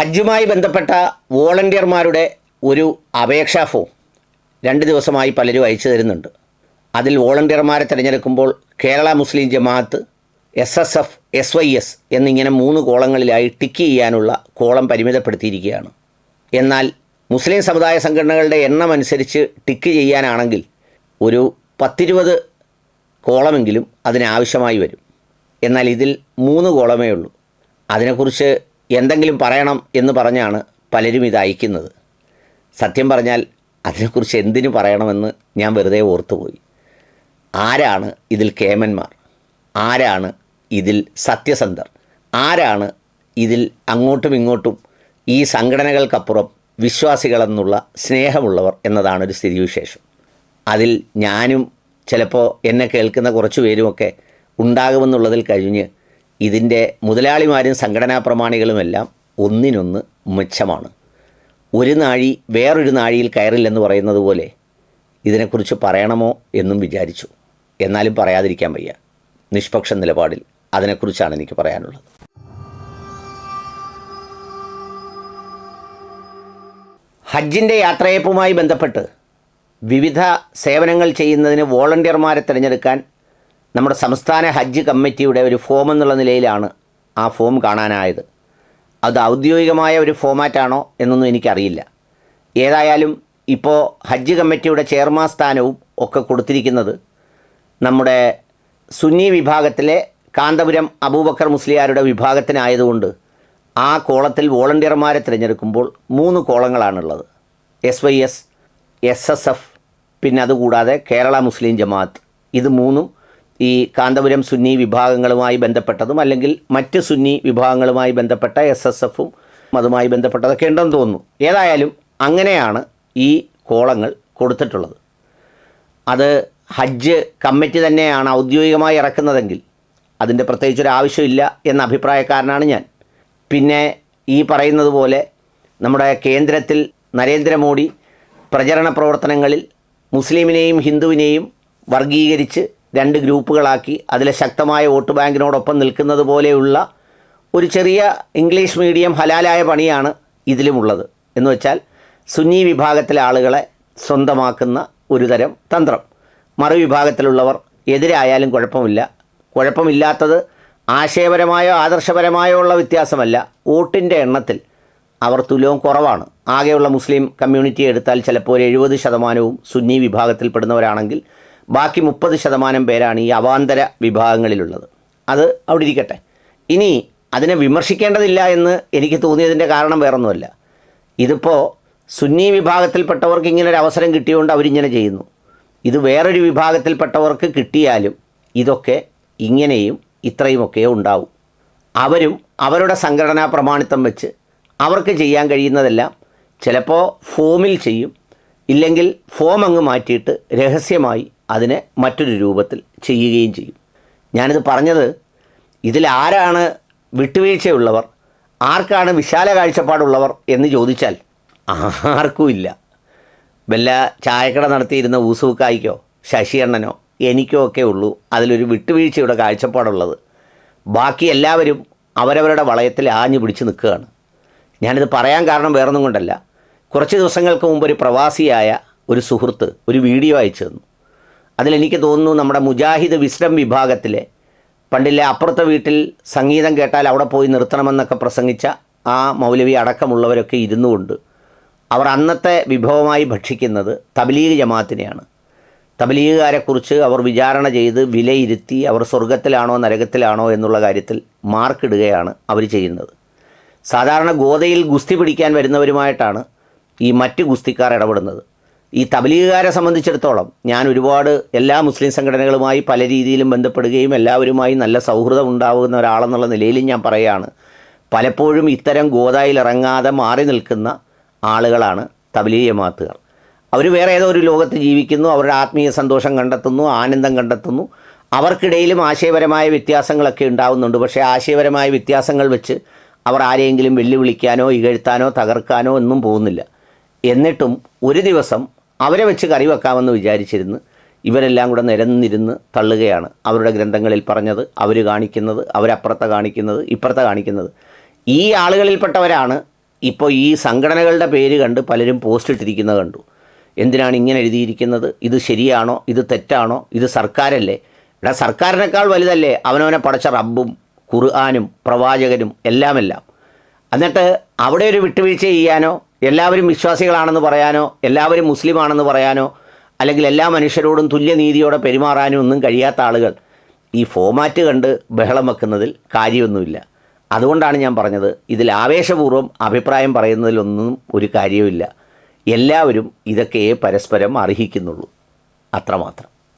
ഹജ്ജുമായി ബന്ധപ്പെട്ട വോളണ്ടിയർമാരുടെ ഒരു അപേക്ഷാ ഫോം രണ്ട് ദിവസമായി പലരും അയച്ചു തരുന്നുണ്ട്. അതിൽ വോളണ്ടിയർമാരെ തിരഞ്ഞെടുക്കുമ്പോൾ Kerala Muslim Jamaath S S F S Y S എന്നിങ്ങനെ മൂന്ന് കോളങ്ങളിലായി ടിക്ക് ചെയ്യാനുള്ള കോളം പരിമിതപ്പെടുത്തിയിരിക്കുകയാണ്. എന്നാൽ മുസ്ലിം സമുദായ സംഘടനകളുടെ എണ്ണം അനുസരിച്ച് ടിക്ക് ചെയ്യാനാണെങ്കിൽ ഒരു പത്തിരുപത് കോളമെങ്കിലും അതിനാവശ്യമായി വരും. എന്നാൽ ഇതിൽ മൂന്ന് കോളമേ ഉള്ളൂ. അതിനെക്കുറിച്ച് എന്തെങ്കിലും പറയണം എന്ന് പറഞ്ഞാണ് പലരും ഇത് അയക്കുന്നത്. സത്യം പറഞ്ഞാൽ അതിനെക്കുറിച്ച് എന്തിനു പറയണമെന്ന് ഞാൻ വെറുതെ ഓർത്തുപോയി. ആരാണ് ഇതിൽ കേമന്മാർ? ആരാണ് ഇതിൽ സത്യസന്ധർ? ആരാണ് ഇതിൽ അങ്ങോട്ടും ഇങ്ങോട്ടും ഈ സംഘടനകൾക്കപ്പുറം വിശ്വാസികളെന്നുള്ള സ്നേഹമുള്ളവർ എന്നതാണ് ഒരു സ്ഥിതിവിശേഷം. അതിൽ ഞാനും ചിലപ്പോൾ എന്നെ കേൾക്കുന്ന കുറച്ച് പേരുമൊക്കെ ഉണ്ടാകുമെന്നുള്ളതിൽ കഴിഞ്ഞ് ഇതിന്റെ മുതലാളിമാരും സംഘടനാ പ്രമാണികളുമെല്ലാം ഒന്നിനൊന്ന് മെച്ചമാണ്. ഒരു നാഴി വേറൊരു നാഴിയിൽ കയറില്ലെന്ന് പറയുന്നത് പോലെ ഇതിനെക്കുറിച്ച് പറയണമോ എന്നും വിചാരിച്ചു. എന്നാലും പറയാതിരിക്കാൻ വയ്യ. നിഷ്പക്ഷ നിലപാടിൽ അതിനെക്കുറിച്ചാണ് എനിക്ക് പറയാനുള്ളത്. ഹജ്ജിന്റെ യാത്രയപ്പുമായി ബന്ധപ്പെട്ട് വിവിധ സേവനങ്ങൾ ചെയ്യുന്നതിന് വോളണ്ടിയർമാരെ തിരഞ്ഞെടുക്കാൻ നമ്മുടെ സംസ്ഥാന ഹജ്ജ് കമ്മിറ്റിയുടെ ഒരു ഫോം എന്നുള്ള നിലയിലാണ് ആ ഫോം കാണാനായത്. അത് ഔദ്യോഗികമായ ഒരു ഫോമാറ്റാണോ എന്നൊന്നും എനിക്കറിയില്ല. ഏതായാലും ഇപ്പോൾ ഹജ്ജ് കമ്മിറ്റിയുടെ ചെയർമാൻ സ്ഥാനവും ഒക്കെ കൊടുത്തിരിക്കുന്നത് നമ്മുടെ സുന്നി വിഭാഗത്തിലെ കാന്തപുരം അബൂബക്കർ മുസ്ലിയാരുടെ വിഭാഗത്തിനായതുകൊണ്ട് ആ കോളത്തിൽ വോളണ്ടിയർമാരെ തിരഞ്ഞെടുക്കുമ്പോൾ മൂന്ന് കോളങ്ങളാണുള്ളത്. S Y S S S F പിന്നെ അതുകൂടാതെ കേരള മുസ്ലിം ജമാഅത്ത്. ഇത് മൂന്നും ഈ കാന്തപുരം സുന്നി വിഭാഗങ്ങളുമായി ബന്ധപ്പെട്ടതും അല്ലെങ്കിൽ മറ്റ് സുന്നി വിഭാഗങ്ങളുമായി ബന്ധപ്പെട്ട എസ് എസ് എഫും അതുമായി ബന്ധപ്പെട്ടതൊക്കെ ഉണ്ടെന്ന് തോന്നുന്നു. ഏതായാലും അങ്ങനെയാണ് ഈ കോളങ്ങൾ കൊടുത്തിട്ടുള്ളത്. അത് ഹജ്ജ് കമ്മിറ്റി തന്നെയാണ് ഔദ്യോഗികമായി ഇറക്കുന്നതെങ്കിൽ അതിന്റെ പ്രത്യേകിച്ചൊരു ആവശ്യമില്ല എന്ന അഭിപ്രായക്കാരനാണ് ഞാൻ. പിന്നെ ഈ പറയുന്നത് പോലെ നമ്മുടെ കേന്ദ്രത്തിൽ നരേന്ദ്രമോദി പ്രചരണ പ്രവർത്തനങ്ങളിൽ മുസ്ലിമിനെയും ഹിന്ദുവിനെയും വർഗീകരിച്ച് രണ്ട് ഗ്രൂപ്പുകളാക്കി അതിലെ ശക്തമായ വോട്ട് ബാങ്കിനോടൊപ്പം നിൽക്കുന്നത് പോലെയുള്ള ഒരു ചെറിയ ഇംഗ്ലീഷ് മീഡിയം ഹലാലായ പണിയാണ് ഇതിലുമുള്ളത്. എന്ന് വെച്ചാൽ സുന്നി വിഭാഗത്തിലെ ആളുകളെ സ്വന്തമാക്കുന്ന ഒരു തരം തന്ത്രം. മറുവിഭാഗത്തിലുള്ളവർ എതിരായാലും കുഴപ്പമില്ല. കുഴപ്പമില്ലാത്തത് ആശയപരമായോ ആദർശപരമായോ ഉള്ള വ്യത്യാസമല്ല. വോട്ടിന്റെ എണ്ണത്തിൽ അവർ തുലവും കുറവാണ്. ആകെയുള്ള മുസ്ലിം കമ്മ്യൂണിറ്റി എടുത്താൽ ചിലപ്പോൾ ഒരു എഴുപത് ശതമാനവും സുന്നി വിഭാഗത്തിൽപ്പെടുന്നവരാണെങ്കിൽ ബാക്കി മുപ്പത് ശതമാനം പേരാണ് ഈ അവാന്തര വിഭാഗങ്ങളിലുള്ളത്. അത് അവിടെ ഇരിക്കട്ടെ ഇനി അതിനെ വിമർശിക്കേണ്ടതില്ല എന്ന് എനിക്ക് തോന്നിയതിന്റെ കാരണം വേറൊന്നുമല്ല. ഇതിപ്പോൾ സുന്നി വിഭാഗത്തിൽപ്പെട്ടവർക്ക് ഇങ്ങനെ ഒരു അവസരം കിട്ടിയതുകൊണ്ട് അവരിങ്ങനെ ചെയ്യുന്നു. ഇത് വേറൊരു വിഭാഗത്തിൽപ്പെട്ടവർക്ക് കിട്ടിയാലും ഇതൊക്കെ ഇങ്ങനെയും ഇത്രയുമൊക്കെ ഉണ്ടാവും. അവരും അവരുടെ സംഘടനാ പ്രമാണിത്വം വെച്ച് അവർക്ക് ചെയ്യാൻ കഴിയുന്നതെല്ലാം ചിലപ്പോൾ ഫോമിൽ ചെയ്യും. ഇല്ലെങ്കിൽ ഫോം അങ്ങ് മാറ്റിയിട്ട് രഹസ്യമായി അതിനെ മറ്റൊരു രൂപത്തിൽ ചെയ്യുകയും ചെയ്യും. ഞാനിത് പറഞ്ഞത് ഇതിലാരാണ് വിട്ടുവീഴ്ചയുള്ളവർ ആർക്കാണ് വിശാല കാഴ്ചപ്പാടുള്ളവർ എന്ന് ചോദിച്ചാൽ ആർക്കുമില്ല വല്ല ചായക്കട നടത്തിയിരുന്ന ഊസൂക്കായിക്കോ ശശിയണ്ണനോ എനിക്കോ ഒക്കെ ഉള്ളൂ അതിലൊരു വിട്ടുവീഴ്ചയുടെ കാഴ്ചപ്പാടുള്ളത്. ബാക്കി എല്ലാവരും അവരവരുടെ വളയത്തിൽ ആഞ്ഞു പിടിച്ച് നിൽക്കുകയാണ്. ഞാനിത് പറയാൻ കാരണം വേറൊന്നും കൊണ്ടല്ല. കുറച്ച് ദിവസങ്ങൾക്ക് മുമ്പ് ഒരു പ്രവാസിയായ ഒരു സുഹൃത്ത് ഒരു വീഡിയോ അയച്ചു തന്നു. അതിലെനിക്ക് തോന്നുന്നു നമ്മുടെ മുജാഹിദ് വിസ്ഡം വിഭാഗത്തിലെ പണ്ടിലെ അപ്പുറത്തെ വീട്ടിൽ സംഗീതം കേട്ടാൽ അവിടെ പോയി നിർത്തണമെന്നൊക്കെ പ്രസംഗിച്ച ആ മൗലവി അടക്കമുള്ളവരൊക്കെ ഇരുന്നുകൊണ്ട് അവർ അന്നത്തെ വിഭവമായി ഭക്ഷിക്കുന്നത് തബലീഗ് ജമാഅത്തിനെയാണ് തബലീഗുകാരെക്കുറിച്ച് അവർ വിചാരണ ചെയ്ത് വിലയിരുത്തി അവർ സ്വർഗത്തിലാണോ നരകത്തിലാണോ എന്നുള്ള കാര്യത്തിൽ മാർക്കിടുകയാണ് അവർ ചെയ്യുന്നത്. സാധാരണ ഗോതയിൽ ഗുസ്തി പിടിക്കാൻ വരുന്നവരുമായിട്ടാണ് ഈ മറ്റ് ഗുസ്തിക്കാർ ഇടപെടുന്നത്. ഈ തബലീഗുകാരെ സംബന്ധിച്ചിടത്തോളം ഞാൻ ഒരുപാട് എല്ലാ മുസ്ലിം സംഘടനകളുമായി പല രീതിയിലും ബന്ധപ്പെടുകയും എല്ലാവരുമായി നല്ല സൗഹൃദം ഉണ്ടാകുന്ന ഒരാളെന്നുള്ള നിലയിലും ഞാൻ പറയുകയാണ്. പലപ്പോഴും ഇത്തരം ഗോതായിൽ ഇറങ്ങാതെ മാറി നിൽക്കുന്ന ആളുകളാണ് തബ്ലീഗ് ജമാഅത്തുകാർ അവർ വേറെ ഏതോ ഒരു ലോകത്ത് ജീവിക്കുന്നു അവരുടെ ആത്മീയ സന്തോഷം കണ്ടെത്തുന്നു ആനന്ദം കണ്ടെത്തുന്നു. അവർക്കിടയിലും ആശയപരമായ വ്യത്യാസങ്ങളൊക്കെ ഉണ്ടാവുന്നുണ്ട്. പക്ഷേ ആശയപരമായ വ്യത്യാസങ്ങൾ വെച്ച് അവർ ആരെയെങ്കിലും വെല്ലുവിളിക്കാനോ ഇകഴ്ത്താനോ തകർക്കാനോ ഒന്നും പോകുന്നില്ല. എന്നിട്ടും ഒരു ദിവസം അവരെ വെച്ച് കറി വെക്കാമെന്ന് വിചാരിച്ചിരുന്ന് ഇവരെല്ലാം കൂടെ നിരന്നിരുന്ന് തള്ളുകയാണ്. അവരുടെ ഗ്രന്ഥങ്ങളിൽ പറഞ്ഞത് അവർ കാണിക്കുന്നത് അവരപ്പുറത്തെ കാണിക്കുന്നത് ഇപ്പുറത്തെ കാണിക്കുന്നത്. ഈ ആളുകളിൽപ്പെട്ടവരാണ് ഇപ്പോൾ ഈ സംഘടനകളുടെ പേര് കണ്ട് പലരും പോസ്റ്റ് ഇട്ടിരിക്കുന്നത് കണ്ടു. എന്തിനാണ് ഇങ്ങനെ എഴുതിയിരിക്കുന്നത്? ഇത് ശരിയാണോ? ഇത് തെറ്റാണോ? ഇത് സർക്കാരല്ലേ? എടാ സർക്കാരിനേക്കാൾ വലുതല്ലേ? അവനവനെ പടച്ച റബ്ബും ഖുർആാനും പ്രവാചകനും എല്ലാമെല്ലാം. എന്നിട്ട് അവിടെ ഒരു വിട്ടുവീഴ്ച ചെയ്യാനോ എല്ലാവരും വിശ്വാസികളാണെന്ന് പറയാനോ എല്ലാവരും മുസ്ലിമാണെന്ന് പറയാനോ അല്ലെങ്കിൽ എല്ലാ മനുഷ്യരോടും തുല്യനീതിയോടെ പെരുമാറാനോ ഒന്നും കഴിയാത്ത ആളുകൾ ഈ ഫോമാറ്റ് കണ്ട് ബഹളം വെക്കുന്നതിൽ കാര്യമൊന്നുമില്ല. അതുകൊണ്ടാണ് ഞാൻ പറഞ്ഞത് ഇതിൽ ആവേശപൂർവം അഭിപ്രായം പറയുന്നതിലൊന്നും ഒരു കാര്യവുമില്ല. എല്ലാവരും ഇതൊക്കെയേ പരസ്പരം അർഹിക്കുന്നുള്ളൂ. അത്രമാത്രം.